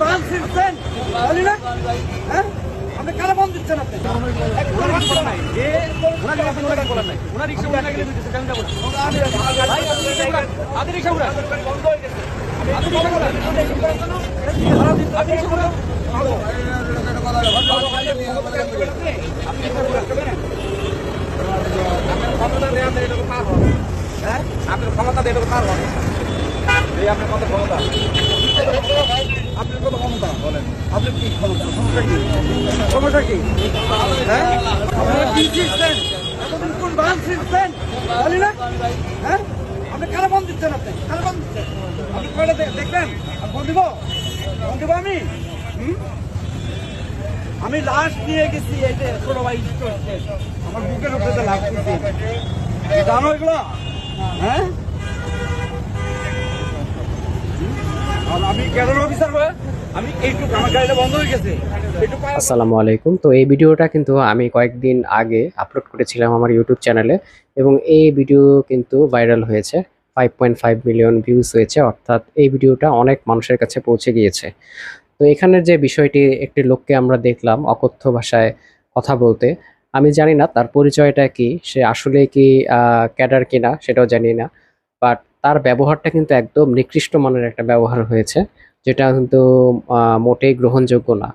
বাল ছিঁড়ছেন? বলি না? হ্যাঁ? আপনি কারা বন্ধ দিচ্ছেন আপনি? আপনি রিক্সা উড়ান আপনি রিক্সা উড়ান আপনার ক্ষমতা দিয়ে পার হবে আপনার কত ক্ষমতা। আপনার হ্যাঁ? আপনারা কি শিখছেন এতদিন কোন বাল শিখছেন হ্যাঁ? আপনি কারা বন্ধ দিচ্ছেন আপনি? কারা বন্ধ দিচ্ছেন আপনি কয়টা দেখবেন? ফোন আমি? হুম? আমি লাশ নিয়ে গেছি, এই ছোট ভাই আমার বুকের উপরে তো লাগতেছে জানো এগুলো? হ্যাঁ? আমি ক্যাডার অফিসার হয়ে আসসালামু আলাইকুম। তো এই ভিডিওটা কিন্তু আমি কয়েকদিন আগে আপলোড করেছিলাম আমার ইউটিউব চ্যানেলে এবং এই ভিডিও কিন্তু ভাইরাল হয়েছে। Five point five million views হয়েছে, অর্থাৎ এই ভিডিওটা অনেক মানুষের কাছে পৌঁছে গিয়েছে। তো এখানে যে বিষয়টি, একটি লোককে আমরা দেখলাম অকথ্য ভাষায় কথা বলতে। আমি জানি না তার পরিচয়টা কি, সে আসলে কি ক্যাডার কিনা সেটাও জানি না। বাট তার ব্যবহারটা কিন্তু একদম নিকৃষ্ট মানের একটা ব্যবহার হয়েছে। যেটা কিন্তু মোটেই গ্রহণযোগ্য না।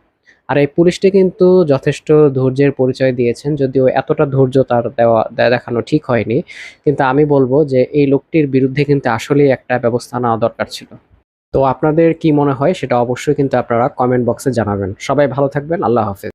আর এই পুলিশটি কিন্তু যথেষ্ট ধৈর্যের পরিচয় দিয়েছেন, যদিও এতটা ধৈর্য তার দেওয়া দেখানো ঠিক হয়নি। কিন্তু আমি বলব যে এই লোকটির বিরুদ্ধে কিন্তু আসলেই একটা ব্যবস্থা নেওয়া দরকার ছিল। তো আপনাদের কি মনে হয় সেটা অবশ্যই কিন্তু আপনারা কমেন্ট বক্সে জানাবেন। সবাই ভালো থাকবেন, আল্লাহ হাফেজ।